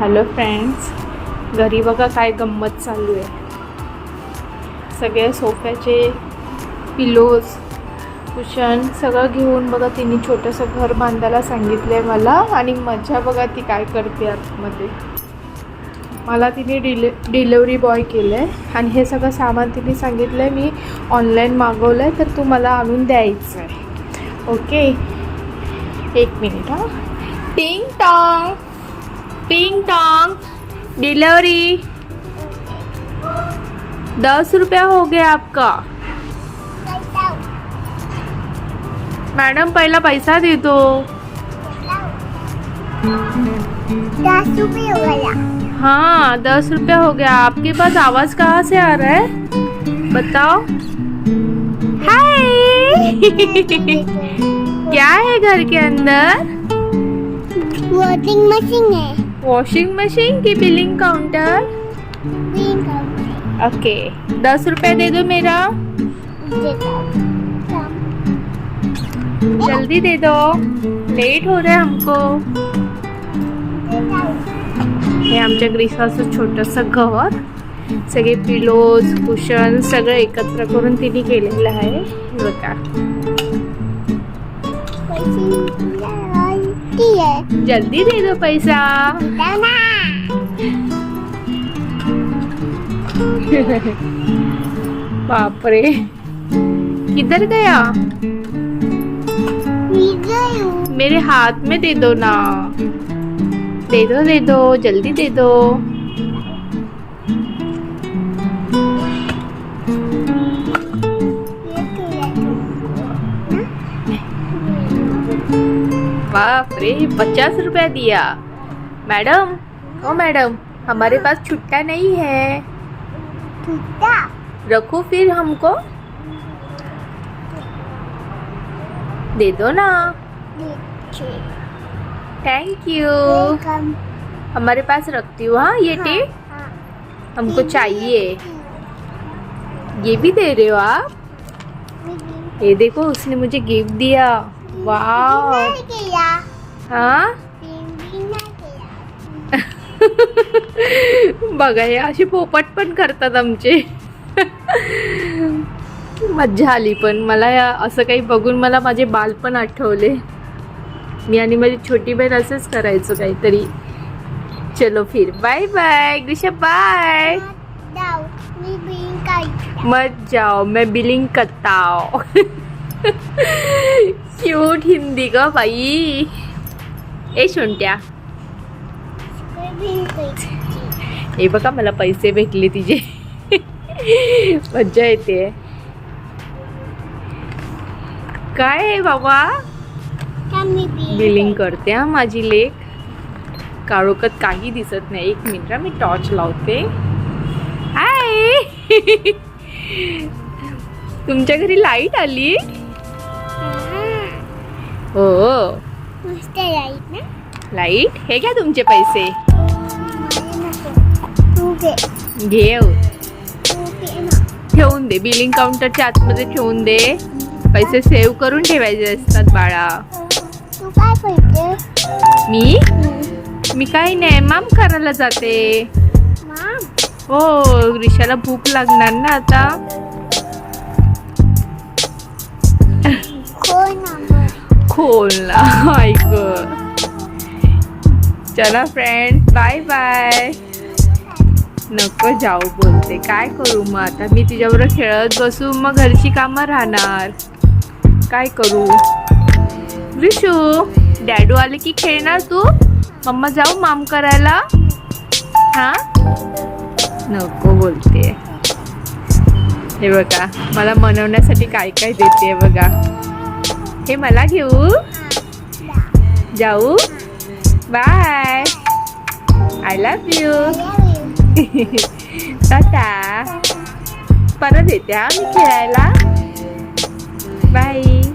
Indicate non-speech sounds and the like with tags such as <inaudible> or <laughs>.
Hello friends घरी बघा काय गंमत चालू आहे. सगळे सोफ्याचे पिलोज कुशन सगळं घेऊन बघा तिने छोटंसं घर बांधायला सांगितलं आहे मला आणि मजा बघा ती काय करते आतमध्ये. मला तिने डिले डिलेवरी बॉय केलं आहे आणि हे सगळं सामान तिने सांगितलं आहे मी ऑनलाईन मागवलं आहे तर तू मला आणून द्यायचं आहे ओके एक मिनिट हां. टिंग टॉंग टिंग टॉंग डिलीवरी। दस रुपया हो गया आपका। मैडम पहला पैसा दे दो। हो हाँ दस रुपया हो गया। आपके पास आवाज़ कहाँ से आ रहा है? बताओ। हाय। <laughs> क्या है घर के अंदर? वॉशिंग मशीन है। वॉशिंग मशीन की बिलिंग काउंटर ओके दस रुपया दे दो मेरा। जल्दी दे दो। लेट हो रहा है हमको। हे आमच्या ग्रीसाचं छोटंसं घर सगळे पिलोज कुशन सगळं एकत्र करून तिने केलेलं आहे. बघा. पैसे है। जल्दी दे दो पैसा। <laughs> बाप रे किधर गया? मेरे हाथ में दे दो ना। दे दो दे दो जल्दी दे दो। बाप रे पचास रुपया दिया। मैडम? ओ मैडम हमारे पास छुट्टा नहीं है। रखो फिर हमको। दे दो ना। थैंक यू हमारे पास रखती हूँ हाँ ये टेप हमको चाहिए। ये भी दे रहे हो आप? ये देखो उसने मुझे गिफ्ट दिया। वाह हाँ <laughs> बघा हे असे पोपट पण करतात आमचे. मज्जा आली पण. मला या असं काही बघून मला माझे बालपण आठवले. मी आणि माझी छोटी बहीण असंच करायचो काहीतरी. चलो फिर. बाय बाय ग्रीषा बाय मत जाओ. मैं बिलिंग करता हूँ. <laughs> क्यूट हिंदी ग बाई ए शोंट्या हे बघा मला पैसे भेटले तिचे मज्जा येते काय बाबा बिलिंग करते हा माझी लेक काळोखत काही दिसत नाही एक मिनिट मी टॉर्च लावते हाय तुमच्या घरी लाइट आली हो. मस्त राईट ना? लाइट? हे घ्या तुमचे पैसे. घेऊ. ठेवून दे. बिलिंग काउंटरच्या आतमध्ये ठेवून दे. पैसे सेव्ह करून ठेवायचे असतात बाळा. तू काय करते? मी? मी काही नाही. माम करायला जाते. हो रिशाला भूक लागणार ना आता. खोलला. <laughs> ऐक चला फ्रेंड बाय बाय नको जाऊ बोलते. काय करू मग आता? मी तुझ्याबरोबर खेळत बसू मग घरची कामं राहणार. काय करू? विशू डॅडू आले की खेळणार तू? मम्मा जाऊ माम करायला? हा? नको बोलते. हे बघा मला मनवण्यासाठी काय काय देते बघा. Em I like you. Dấu. Bye. I love you. Đó chà. Bà nói gì cháu như thế lắm. Bye.